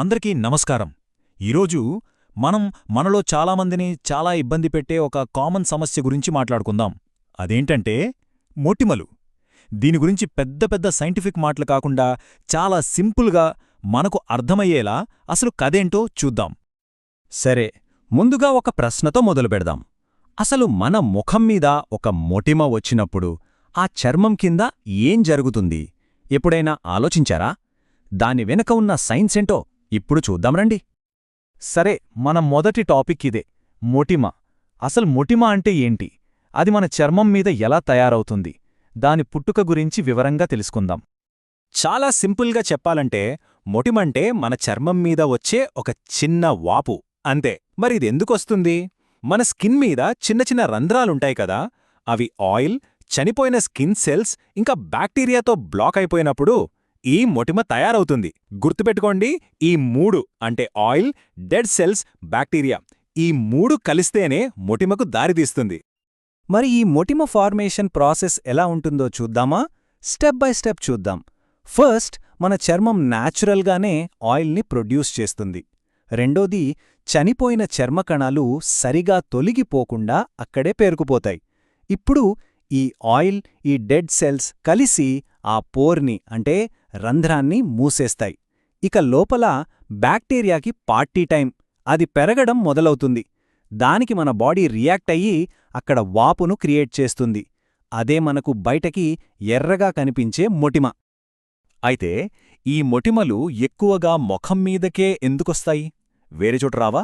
అందరికీ నమస్కారం. ఈరోజు మనం మనలో చాలామందిని చాలా ఇబ్బంది పెట్టే ఒక కామన్ సమస్య గురించి మాట్లాడుకుందాం. అదేంటంటే మొటిమలు. దీని గురించి పెద్ద పెద్ద సైంటిఫిక్ మాటలు కాకుండా చాలా సింపుల్గా మనకు అర్థమయ్యేలా అసలు కదేంటో చూద్దాం. సరే ముందుగా ఒక ప్రశ్నతో మొదలుపెడదాం అసలు మన ముఖం మీద ఒక మొటిమ వచ్చినప్పుడు ఆ చర్మం కింద ఏం జరుగుతుంది? ఎప్పుడైనా ఆలోచించారా? దాని వెనక ఉన్న సైన్స్ ఏంటో ఇప్పుడు చూద్దాం రండి. సరే మన మొదటి టాపిక్ ఇదే మొటిమ. అసలు మొటిమ అంటే ఏంటి? అది మన చర్మం మీద ఎలా తయారవుతుంది? దాని పుట్టుక గురించి వివరంగా తెలుసుకుందాం. చాలా సింపుల్గా చెప్పాలంటే మొటిమంటే మన చర్మం మీద వచ్చే ఒక చిన్న వాపు అంతే. మరి ఇదెందుకొస్తుంది మన స్కిన్ మీద చిన్న చిన్న రంధ్రాలుంటాయి కదా అవి ఆయిల్ చనిపోయిన స్కిన్ సెల్స్ ఇంకా బ్యాక్టీరియాతో బ్లాక్ అయిపోయినప్పుడు ఈ మొటిమ తయారవుతుంది. గుర్తుపెట్టుకోండి ఈ మూడు అంటే ఆయిల్ డెడ్ సెల్స్ బ్యాక్టీరియా. ఈ మూడు కలిస్తేనే మొటిమకు దారితీస్తుంది మరి ఈ మొటిమ ఫార్మేషన్ ప్రాసెస్ ఎలా ఉంటుందో చూద్దామా? స్టెప్ బై స్టెప్ చూద్దాం. ఫస్ట్ మన చర్మం న్యాచురల్గానే ఆయిల్ని ప్రొడ్యూస్ చేస్తుంది. రెండోది చనిపోయిన చర్మకణాలు సరిగా తొలగిపోకుండా అక్కడే పేరుకుపోతాయి. ఇప్పుడు ఈ ఆయిల్ ఈ డెడ్ సెల్స్ కలిసి ఆ పోర్ని అంటే రంధ్రాన్ని మూసేస్తాయి. ఇక లోపల బ్యాక్టీరియాకి పార్టీ టైం అది పెరగడం మొదలవుతుంది. దానికి మన బాడీ రియాక్ట్ అయ్యి అక్కడ వాపును క్రియేట్ చేస్తుంది. అదే మనకు బయటకి ఎర్రగా కనిపించే మొటిమ. అయితే ఈ మొటిమలు ఎక్కువగా మొఖం మీదకే ఎందుకొస్తాయి? వేరే చోట రావా?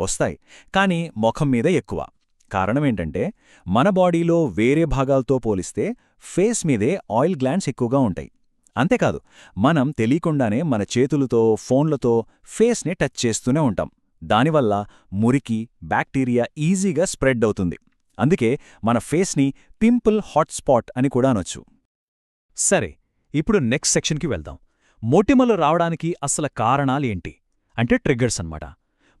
వస్తాయి. కాని మొఖం మీద ఎక్కువ. కారణమేంటంటే మన బాడీలో వేరే భాగాలతో పోలిస్తే ఫేస్ మీదే ఆయిల్ గ్లాండ్స్ ఎక్కువగా ఉంటాయి. అంతేకాదు మనం తెలియకుండానే మన చేతులతో ఫోన్లతో ఫేస్ని టచ్ చేస్తూనే ఉంటాం. దానివల్ల మురికి బ్యాక్టీరియా ఈజీగా స్ప్రెడ్ అవుతుంది. అందుకే మన ఫేస్ని పింపుల్ హాట్స్పాట్ అని కూడా అనొచ్చు. సరే ఇప్పుడు నెక్స్ట్ సెక్షన్కి వెళ్దాం. మొటిమలు రావడానికి అసలు కారణాలేంటి అంటే ట్రిగ్గర్స్ అన్నమాట.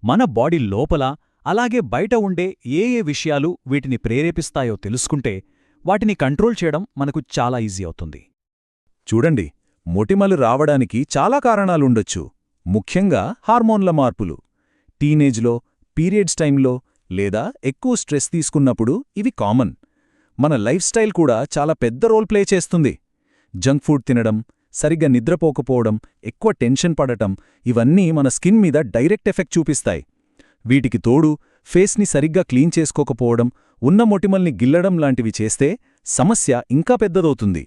మన బాడీ లోపల అలాగే బయట ఉండే ఏ ఏ విషయాలు వీటిని ప్రేరేపిస్తాయో తెలుసుకుంటే వాటిని కంట్రోల్ చేయడం మనకు చాలా ఈజీ అవుతుంది. చూడండి మొటిమలు రావడానికి చాలా కారణాలుండొచ్చు. ముఖ్యంగా హార్మోన్ల మార్పులు. టీనేజ్లో పీరియడ్స్ టైంలో లేదా ఎక్కువ స్ట్రెస్ తీసుకున్నప్పుడు ఇవి కామన్. మన లైఫ్ స్టైల్ కూడా చాలా పెద్ద రోల్ ప్లే చేస్తుంది. జంక్ ఫుడ్ తినడం సరిగ్గా నిద్రపోకపోవడం ఎక్కువ టెన్షన్ పడటం ఇవన్నీ మన స్కిన్ మీద డైరెక్ట్ ఎఫెక్ట్ చూపిస్తాయి. వీటికి తోడు ఫేస్ని సరిగ్గా క్లీన్ చేసుకోకపోవడం ఉన్న మొటిమల్ని గిల్లడం లాంటివి చేస్తే సమస్య ఇంకా పెద్దదవుతుంది.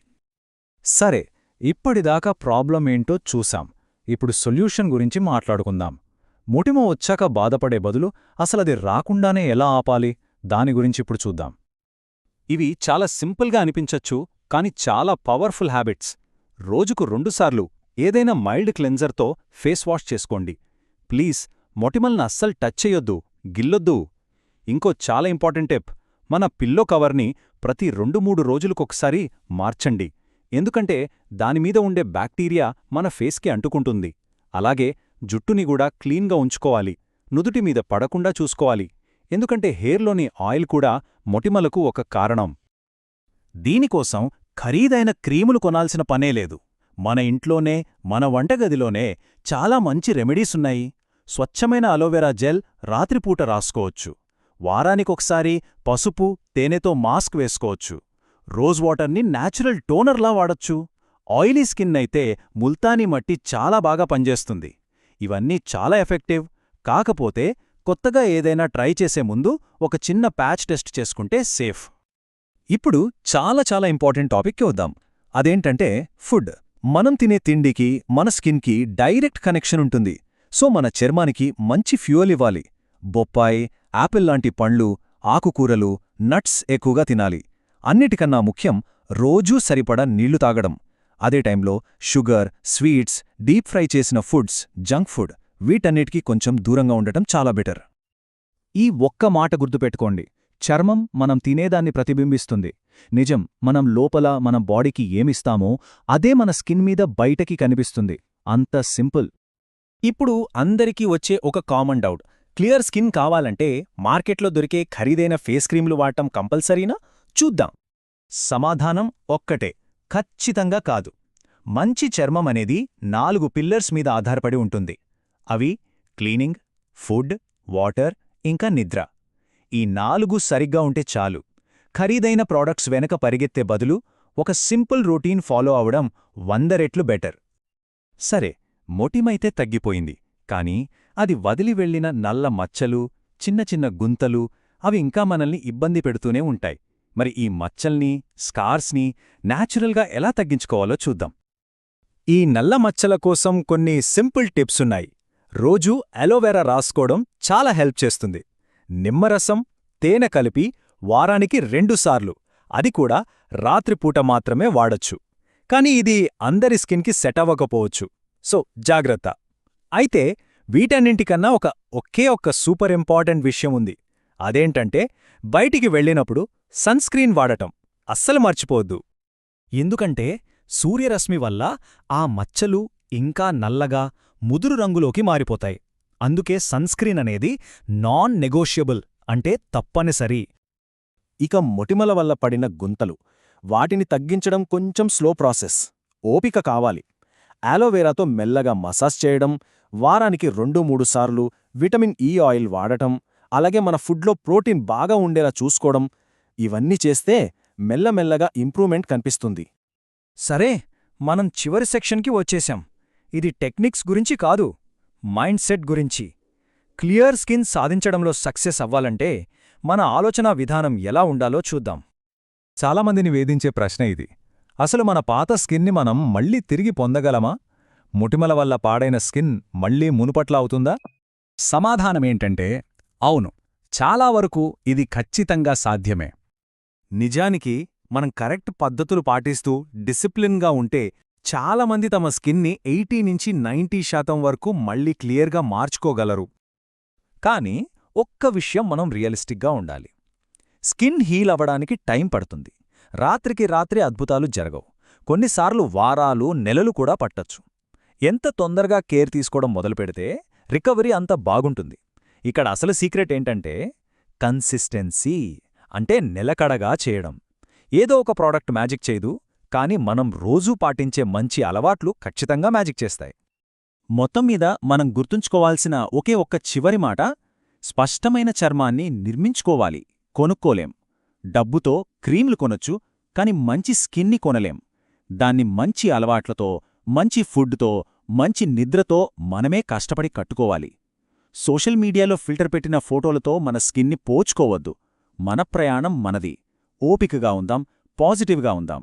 సరే ఇప్పటిదాకా ప్రాబ్లం ఏంటో చూసాం ఇప్పుడు సొల్యూషన్ గురించి మాట్లాడుకుందాం. మొటిమ వచ్చాక బాధపడే బదులు అసలది రాకుండానే ఎలా ఆపాలి? దాని గురించి ఇప్పుడు చూద్దాం. ఇవి చాలా సింపుల్గా అనిపించచ్చు కాని చాలా పవర్ఫుల్ హ్యాబిట్స్. రోజుకు రెండుసార్లు ఏదైనా మైల్డ్ క్లెన్జర్తో ఫేస్ వాష్ చేసుకోండి. ప్లీజ్ మొటిమల్ని అస్సలు టచ్ చెయ్యొద్దు గిల్లొద్దు. ఇంకో చాలా ఇంపార్టెంట్ టిప్ మన పిల్లో కవర్ని ప్రతి రెండు మూడు రోజులకొకసారి మార్చండి. ఎందుకంటే దానిమీద ఉండే బ్యాక్టీరియా మన ఫేస్కి అంటుకుంటుంది. అలాగే జుట్టుని కూడా క్లీన్గా ఉంచుకోవాలి. నుదుటి మీద పడకుండా చూసుకోవాలి. ఎందుకంటే హెయిర్లోని ఆయిల్ కూడా మొటిమలకు ఒక కారణం. దీనికోసం ఖరీదైన క్రీములు కొనాల్సిన పనేలేదు మన ఇంట్లోనే మన వంటగదిలోనే చాలా మంచి రెమెడీసున్నాయి స్వచ్ఛమైన అలోవెరా జెల్ రాత్రిపూట రాసుకోవచ్చు. వారానికొకసారి పసుపు తేనెతో మాస్క్ వేసుకోవచ్చు. రోజ్ వాటర్ని న్యాచురల్ టోనర్లా వాడొచ్చు. ఆయిలీ స్కిన్ అయితే ముల్తానీ మట్టి చాలా బాగా పనిచేస్తుంది. ఇవన్నీ చాలా ఎఫెక్టివ్. కాకపోతే కొత్తగా ఏదైనా ట్రై చేసే ముందు ఒక చిన్న ప్యాచ్ టెస్ట్ చేసుకుంటే సేఫ్. ఇప్పుడు చాలా చాలా ఇంపార్టెంట్ టాపిక్కి వద్దాం. అదేంటంటే ఫుడ్. మనం తినే తిండికి మన స్కిన్కి డైరెక్ట్ కనెక్షన్ ఉంటుంది. సో మన చర్మానికి మంచి ఫ్యూయల్ ఇవ్వాలి. బొప్పాయి యాపిల్ లాంటి పండ్లు ఆకుకూరలు నట్స్ ఎక్కువగా తినాలి. అన్నిటికన్నా ముఖ్యం రోజూ సరిపడా నీళ్ళు తాగడం. అదే టైంలో షుగర్ స్వీట్స్ డీప్ ఫ్రై చేసిన ఫుడ్స్ జంక్ ఫుడ్ వీటన్నిటికీ కొంచెం దూరంగా ఉండటం చాలా బెటర్. ఈ ఒక్క మాట గుర్తుపెట్టుకోండి. చర్మం మనం తినేదాన్ని ప్రతిబింబిస్తుంది. నిజం మనం లోపల మన బాడీకి ఏమిస్తామో అదే మన స్కిన్ మీద బయటకి కనిపిస్తుంది. అంత సింపుల్. ఇప్పుడు అందరికీ వచ్చే ఒక కామన్ డౌట్. క్లియర్ స్కిన్ కావాలంటే మార్కెట్లో దొరికే ఖరీదైన ఫేస్ క్రీమ్లు వాడటం కంపల్సరీనా? చూద్దాం. సమాధానం ఒక్కటే. ఖచ్చితంగా కాదు. మంచి చర్మం అనేది నాలుగు పిల్లర్స్ మీద ఆధారపడి ఉంటుంది. అవి క్లీనింగ్ ఫుడ్ వాటర్ ఇంకా నిద్ర. ఈ నాలుగు సరిగ్గా ఉంటే చాలు. ఖరీదైన ప్రోడక్ట్స్ వెనక పరిగెత్తే బదులు ఒక సింపుల్ రొటీన్ ఫాలో అవడం వంద రెట్లు బెటర్. సరే మొటిమైతే తగ్గిపోయింది. కాని అది వదిలి వెళ్ళిన నల్ల మచ్చలు చిన్న చిన్న గుంతలు అవి ఇంకా మనల్ని ఇబ్బంది పెడుతూనే ఉంటాయి. మరి ఈ మచ్చల్ని స్కార్స్ని న్యాచురల్గా ఎలా తగ్గించుకోవాలో చూద్దాం. ఈ నల్ల మచ్చల కోసం కొన్ని సింపుల్ టిప్స్ ఉన్నాయి. రోజూ అలోవెరా రాసుకోవడం చాలా హెల్ప్ చేస్తుంది. నిమ్మరసం తేనె కలిపి వారానికి రెండుసార్లు అది కూడా రాత్రిపూట మాత్రమే వాడొచ్చు. కానీ ఇది అందరి స్కిన్కి సెట్ అవ్వకపోవచ్చు. సో జాగ్రత్త. అయితే వీటన్నింటికన్నా ఒక ఒకే ఒక్క సూపర్ ఇంపార్టెంట్ విషయం ఉంది. అదేంటంటే బయటికి వెళ్ళినప్పుడు సన్స్క్రీన్ వాడటం అస్సలు మర్చిపోవద్దు. ఎందుకంటే సూర్యరశ్మి వల్ల ఆ మచ్చలు ఇంకా నల్లగా ముదురు రంగులోకి మారిపోతాయి. అందుకే సన్స్క్రీన్ అనేది నాన్ నెగోషియబుల్ అంటే తప్పనిసరి. ఇక మొటిమల వల్ల పడిన గుంతలు. వాటిని తగ్గించడం కొంచెం స్లో ప్రాసెస్. ఓపిక కావాలి. ఆలోవేరాతో మెల్లగా మసాజ్ చేయడం వారానికి రెండు మూడు సార్లు విటమిన్ ఈ ఆయిల్ వాడటం అలాగే మన ఫుడ్లో ప్రోటీన్ బాగా ఉండేలా చూసుకోవడం ఇవన్నీ చేస్తే మెల్లమెల్లగా ఇంప్రూవ్మెంట్ కనిపిస్తుంది. సరే మనం చివరి సెక్షన్కి వచ్చేశాం. ఇది టెక్నిక్స్ గురించి కాదు మైండ్ సెట్ గురించి. క్లియర్ స్కిన్ సాధించడంలో సక్సెస్ అవ్వాలంటే మన ఆలోచనా విధానం ఎలా ఉండాలో చూద్దాం. చాలామందిని వేధించే ప్రశ్న ఇది. అసలు మన పాత స్కిన్ని మనం మళ్ళీ తిరిగి పొందగలమా? ముటిమల వల్ల పాడైన స్కిన్ మళ్ళీ మునుపట్లా అవుతుందా? సమాధానమేంటంటే అవును చాలా వరకు ఇది ఖచ్చితంగా సాధ్యమే. నిజానికి మనం కరెక్ట్ పద్ధతులు పాటిస్తూ డిసిప్లిన్గా ఉంటే చాలామంది తమ స్కిన్ని ఎయిటీ నుంచి నైంటీ శాతం వరకు మళ్ళీ క్లియర్గా మార్చుకోగలరు. కానీ ఒక్క విషయం మనం రియలిస్టిక్గా ఉండాలి. స్కిన్ హీల్ అవ్వడానికి టైం పడుతుంది. రాత్రికి రాత్రి అద్భుతాలు జరగవు. కొన్నిసార్లు వారాలు నెలలు కూడా పట్టొచ్చు. ఎంత తొందరగా కేర్ తీసుకోవడం మొదలుపెడితే రికవరీ అంత బాగుంటుంది. ఇక్కడ అసలు సీక్రెట్ ఏంటంటే కన్సిస్టెన్సీ. అంటే నిలకడగా చేయడం. ఏదో ఒక ప్రోడక్ట్ మ్యాజిక్ చేయదు కానీ మనం రోజూ పాటించే మంచి అలవాట్లు ఖచ్చితంగా మ్యాజిక్ చేస్తాయి. మొత్తం మీద మనం గుర్తుంచుకోవాల్సిన ఒకే ఒక్క చివరి మాట స్పష్టమైన చర్మాన్ని నిర్మించుకోవాలి కొనుక్కోలేం. డబ్బుతో క్రీంలు కొనొచ్చు కాని మంచి స్కిన్ని కొనలేం. దాన్ని మంచి అలవాట్లతో మంచి ఫుడ్తో మంచి నిద్రతో మనమే కష్టపడి కట్టుకోవాలి. సోషల్ మీడియాలో ఫిల్టర్ పెట్టిన ఫోటోలతో మన స్కిన్ని పోచుకోవద్దు. మన ప్రయాణం మనది. ఓపికగా ఉందాం పాజిటివ్గా ఉందాం.